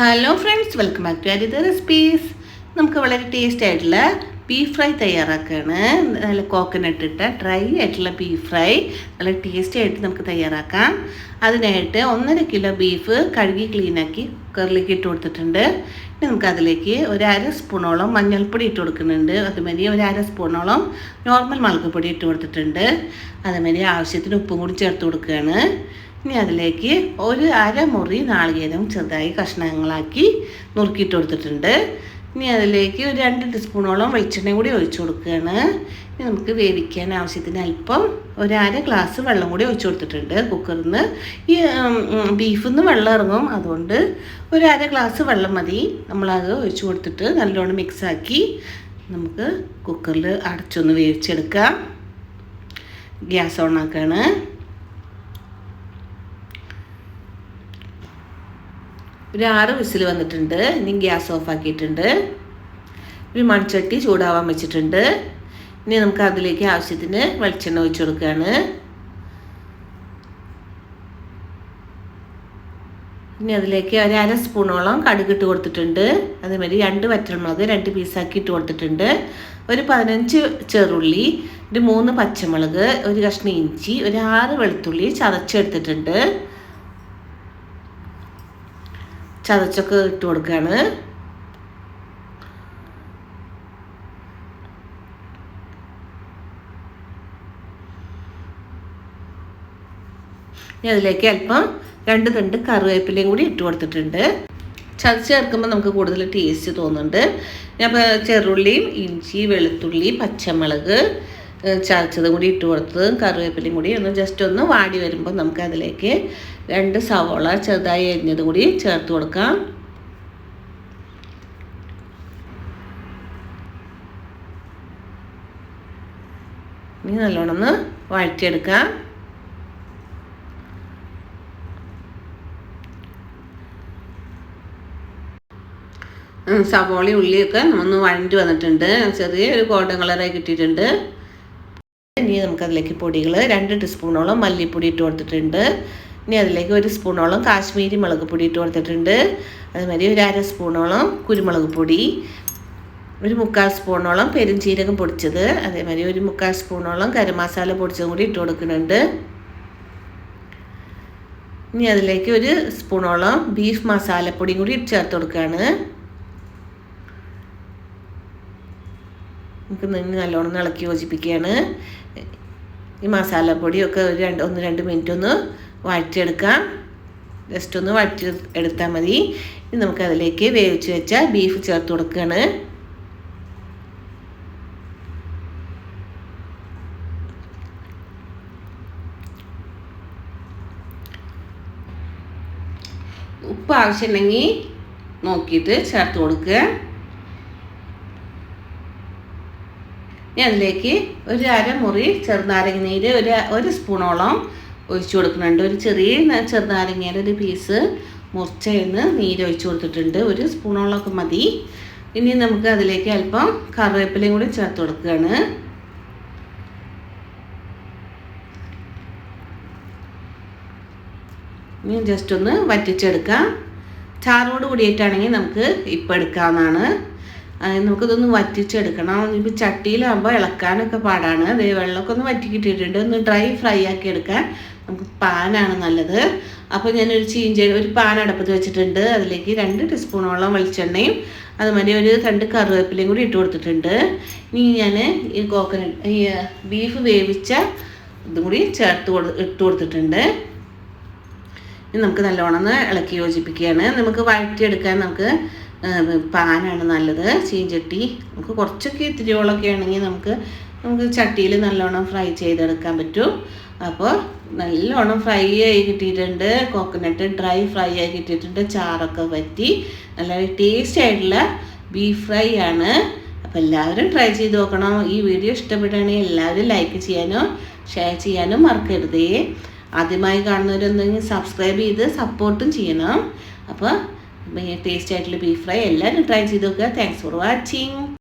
Hello friends welcome back to Aritha recipes നമുക്ക് വളരെ taste ആയിട്ടുള്ള ബീഫ് ഫ്രൈ തയ്യാറാക്കുകയാണ് നല്ല കോക്കനട്ട് ഇട്ട ഡ്രൈ ആയിട്ടുള്ള ബീഫ് ഫ്രൈ നല്ല ടേസ്റ്റി ആയിട്ട് നമുക്ക് തയ്യാറാക്കാം. അതിനായിട്ട് ഒന്നര കിലോ ബീഫ് കഴുകി ക്ലീനാക്കി കുക്കറിലേക്ക് ഇട്ട് കൊടുത്തിട്ടുണ്ട്. ഇനി നമുക്ക് അതിലേക്ക് ഒരു അര സ്പൂണോളം മഞ്ഞൾപ്പൊടി ഇട്ട് കൊടുക്കുന്നുണ്ട്. അതുമാതിരി ഒരു അര സ്പൂണോളം നോർമൽ മുളക് പൊടി ഇട്ട് കൊടുത്തിട്ടുണ്ട്. അതുമാതിരി ആവശ്യത്തിന് ഉപ്പും കൂടി ചേർത്ത് കൊടുക്കുകയാണ്. ഇനി അതിലേക്ക് ഒരു അരമുറി നാളികേരം ചെറുതായി കഷ്ണങ്ങളാക്കി നുറുക്കിയിട്ട് കൊടുത്തിട്ടുണ്ട്. ഇനി അതിലേക്ക് ഒരു രണ്ട് ടീസ്പൂണോളം വെളിച്ചെണ്ണ കൂടി ഒഴിച്ചു കൊടുക്കുകയാണ്. ഇനി നമുക്ക് വേവിക്കാൻ ആവശ്യത്തിന് അല്പം ഒരു അര ഗ്ലാസ് വെള്ളം കൂടി ഒഴിച്ചു കൊടുത്തിട്ടുണ്ട് കുക്കറിൽ നിന്ന് ഈ ബീഫിൽ നിന്ന് വെള്ളം ഇറങ്ങും. അതുകൊണ്ട് ഒരു അര ഗ്ലാസ് വെള്ളം മതി. നമ്മളത് ഒഴിച്ചു കൊടുത്തിട്ട് നല്ലോണം മിക്സാക്കി നമുക്ക് കുക്കറിൽ അടച്ചൊന്ന് വേവിച്ചെടുക്കാം. ഗ്യാസ് ഓണാക്കുകയാണ് ഒരു ആറ് വിസിൽ വന്നിട്ടുണ്ട് ഇനി ഗ്യാസ് ഓഫ് ആക്കിയിട്ടുണ്ട് ഒരു മൺചട്ടി ചൂടാവാൻ വെച്ചിട്ടുണ്ട്. ഇനി നമുക്ക് അതിലേക്ക് ആവശ്യത്തിന് വെളിച്ചെണ്ണ ഒഴിച്ചു കൊടുക്കുകയാണ്. ഇനി അതിലേക്ക് ഒരു അര സ്പൂണോളം കടുക് ഇട്ട് കൊടുത്തിട്ടുണ്ട്. അതേമാതിരി രണ്ട് വറ്റൽമുളക് രണ്ട് പീസാക്കി ഇട്ട് കൊടുത്തിട്ടുണ്ട്. ഒരു പതിനഞ്ച് ചെറുള്ളി ഒരു മൂന്ന് പച്ചമുളക് ഒരു കഷ്ണം ഇഞ്ചി ഒരു ആറ് വെളുത്തുള്ളി ചതച്ചെടുത്തിട്ടുണ്ട്. ചതച്ചൊക്കെ ഇട്ട് കൊടുക്കുകയാണ് ഇനി അതിലേക്ക് അല്പം രണ്ട് തണ്ട് കറിവേപ്പിലയും കൂടി ഇട്ട് കൊടുത്തിട്ടുണ്ട്. ചതച്ച് ചേർക്കുമ്പോൾ നമുക്ക് കൂടുതൽ ടേസ്റ്റ് തോന്നുന്നുണ്ട്. ഞാൻ ചെറുള്ളിയും ഇഞ്ചി വെളുത്തുള്ളി പച്ചമുളക് ചതച്ചതും കൂടി ഇട്ട് കൊടുത്തതും കറിവേപ്പിലയും കൂടി ഒന്ന് ജസ്റ്റ് ഒന്ന് വാടി വരുമ്പോൾ നമുക്ക് അതിലേക്ക് രണ്ട് സവോള ചെറുതായി അരിഞ്ഞതും കൂടി ചേർത്ത് കൊടുക്കാം. ഇനി നല്ലോണം ഒന്ന് വഴറ്റിയെടുക്കാം. സവോളി ഉള്ളിയൊക്കെ ഒന്ന് വഴണ്ടി വന്നിട്ടുണ്ട്. ചെറിയ ഒരു ഗോൾഡൻ കളറായി കിട്ടിയിട്ടുണ്ട്. ഇനി നമുക്കതിലേക്ക് പൊടികൾ രണ്ട് ടീസ്പൂണോളം മല്ലിപ്പൊടി ഇട്ട് കൊടുത്തിട്ടുണ്ട്. ഇനി അതിലേക്ക് ഒരു സ്പൂണോളം കാശ്മീരി മുളക് പൊടി ഇട്ട് കൊടുത്തിട്ടുണ്ട്. അതുമാതിരി ഒരു അര സ്പൂണോളം കുരുമുളക് പൊടി ഒരു മുക്കാൽ സ്പൂണോളം പെരുംജീരകം പൊടിച്ചത് അതേമാതിരി ഒരു മുക്കാൽ സ്പൂണോളം ഗരം മസാല പൊടിച്ചതും കൂടി ഇട്ട് കൊടുക്കുന്നുണ്ട്. ഇനി അതിലേക്ക് ഒരു സ്പൂണോളം ബീഫ് മസാലപ്പൊടിയും കൂടി ചേർത്ത് കൊടുക്കുകയാണ്. നമുക്ക് നല്ലോണം ഇളക്കി യോജിപ്പിക്കുകയാണ്. ഈ മസാലപ്പൊടിയൊക്കെ ഒരു രണ്ട് ഒന്ന് രണ്ട് മിനിറ്റ് ഒന്ന് വഴറ്റിയെടുക്കാം. ജസ്റ്റ് ഒന്ന് വഴറ്റി എടുത്താൽ മതി. ഇനി നമുക്കതിലേക്ക് വേവിച്ച് വെച്ച ബീഫ് ചേർത്ത് കൊടുക്കുകയാണ്. ഉപ്പ് ആവശ്യമുണ്ടെങ്കിൽ നോക്കിയിട്ട് ചേർത്ത് കൊടുക്കുക. ഇനി അതിലേക്ക് ഒരു അരമുറി ചെറുനാരങ്ങ നീര് ഒരു ഒരു സ്പൂണോളം ഒഴിച്ചു കൊടുക്കുന്നുണ്ട്. ഒരു ചെറിയ ചെറുനാരങ്ങയുടെ ഒരു പീസ് മുറിച്ചതിന് നീര് ഒഴിച്ചു കൊടുത്തിട്ടുണ്ട്. ഒരു സ്പൂണോളമൊക്കെ മതി. ഇനി നമുക്ക് അതിലേക്ക് അല്പം കറിവേപ്പിലയും കൂടി ചേർത്ത് കൊടുക്കുകയാണ്. ഇനി ജസ്റ്റ് ഒന്ന് വറ്റിച്ചെടുക്കാം. ചാറോട് കൂടിയിട്ടാണെങ്കിൽ നമുക്ക് ഇപ്പം എടുക്കാവുന്നതാണ്. നമുക്കിതൊന്ന് വറ്റിച്ചെടുക്കണം. ഇപ്പോൾ ചട്ടിയിലാകുമ്പോൾ ഇളക്കാനൊക്കെ പാടാണ്. അതേ വെള്ളമൊക്കെ ഒന്ന് വറ്റി കിട്ടിയിട്ടുണ്ട് ഒന്ന് ഡ്രൈ ഫ്രൈ ആക്കി എടുക്കാൻ നമുക്ക് പാനാണ് നല്ലത്. അപ്പോൾ ഞാനൊരു ചീഞ്ച ഒരു പാൻ അടുപ്പത്ത് വെച്ചിട്ടുണ്ട്. അതിലേക്ക് രണ്ട് ടീസ്പൂണോളം വെളിച്ചെണ്ണയും അതുമാതിരി ഒരു രണ്ട് കറിവേപ്പിലയും കൂടി ഇട്ട് കൊടുത്തിട്ടുണ്ട്. ഇനി ഞാൻ ഈ കോക്കനട്ട് ഈ ബീഫ് വേവിച്ച ഇതും കൂടി ചേർത്ത് കൊടു ഇട്ട് കൊടുത്തിട്ടുണ്ട്. ഇനി നമുക്ക് നല്ലോണം ഇളക്കി യോജിപ്പിക്കുകയാണ്. നമുക്ക് വഴറ്റിയെടുക്കാൻ നമുക്ക് പാനാണ് നല്ലത്. ചീഞ്ചട്ടി. നമുക്ക് കുറച്ചൊക്കെ ഇത്തിരിയോളൊക്കെ ആണെങ്കിൽ നമുക്ക് നമുക്ക് ചട്ടിയിൽ നല്ലോണം ഫ്രൈ ചെയ്തെടുക്കാൻ പറ്റും. അപ്പോൾ നല്ലോണം ഫ്രൈ ആയി കിട്ടിയിട്ടുണ്ട്. കോക്കനട്ട് ഡ്രൈ ഫ്രൈ ആയി കിട്ടിയിട്ടുണ്ട്. ചാറൊക്കെ പറ്റി നല്ല ടേസ്റ്റ് ആയിട്ടുള്ള ബീഫ് ഫ്രൈ ആണ്. അപ്പോൾ എല്ലാവരും ട്രൈ ചെയ്ത് നോക്കണം. ഈ വീഡിയോ ഇഷ്ടപ്പെടുകയാണെങ്കിൽ എല്ലാവരും ലൈക്ക് ചെയ്യാനും ഷെയർ ചെയ്യാനും മറക്കരുതേ. ആദ്യമായി കാണുന്നവരൊന്നെങ്കിൽ സബ്സ്ക്രൈബ് ചെയ്ത് സപ്പോർട്ടും ചെയ്യണം. അപ്പോൾ ടേസ്റ്റ് ആയിട്ടുള്ള ബീഫ് ഫ്രൈ എല്ലാവരും ട്രൈ ചെയ്ത് നോക്കുക. Thanks for watching